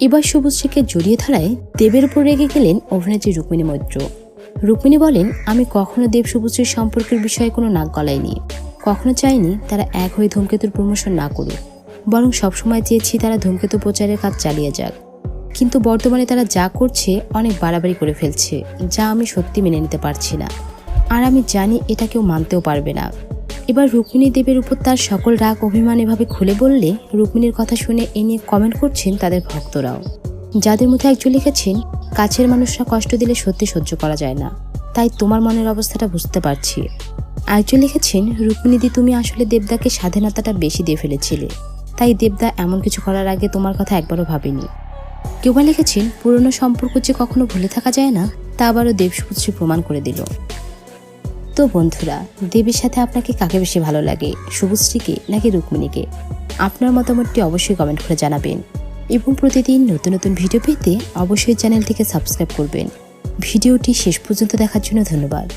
এবার শুভশ্রীকে জড়িয়ে ধরায় দেবের উপর রেগে গেলেন অভিনেত্রী রুক্মিণী মৈত্র। রুক্মিণী বলেন, আমি কখনো দেব শুভশ্রীর সম্পর্কের বিষয়ে কোনো নাক গলাইনি কখনো চাইনি তারা এক হয়ে ধূমকেতুর প্রমোশন না করুক। বরং সবসময় চেয়েছি তারা ধূমকেতু প্রচারের কাজ চালিয়ে যাক। কিন্তু বর্তমানে তারা যা করছে অনেক বাড়াবাড়ি করে ফেলছে, যা আমি সত্যি মেনে নিতে পারছি না। আর আমি জানি এটা কেউ মানতেও পারবে না। এবার রুক্মিণী দেবের উপর তার সকল রাগ, অভিমান এভাবে খুলে বললে রুক্মিণীর কথা শুনে এ নিয়ে কমেন্ট করছেন তাদের ভক্তরাও। যাদের মধ্যে একজন লিখেছেন, কাছের মানুষরা কষ্ট দিলে সত্যি সহ্য করা যায় না। তাই তোমার মনের অবস্থাটা বুঝতে পারছি। একজন লিখেছেন রুক্মিণীদি তুমি আসলে দেবদাকে স্বাধীনতাটা বেশি দিয়ে ফেলেছিলে। তাই দেবদা এমন কিছু করার আগে তোমার কথা একবারও ভাবিনি। কেউ বা লিখেছেন, পুরনো সম্পর্ক যে কখনো ভুলে থাকা যায় না, তা আবারও দেবশুভশ্রী প্রমাণ করে দিল। তো বন্ধুরা, দেবীর সাথে আপনাকে কাকে বেশি ভালো লাগে? শুভশ্রীকে নাকি রুক্মিণীকে? আপনার মতামতটি অবশ্যই কমেন্ট করে জানাবেন। এবং প্রতিদিন নতুন নতুন ভিডিও পেতে অবশ্যই চ্যানেলটিকে সাবস্ক্রাইব করবেন। ভিডিওটি শেষ পর্যন্ত দেখার জন্য ধন্যবাদ।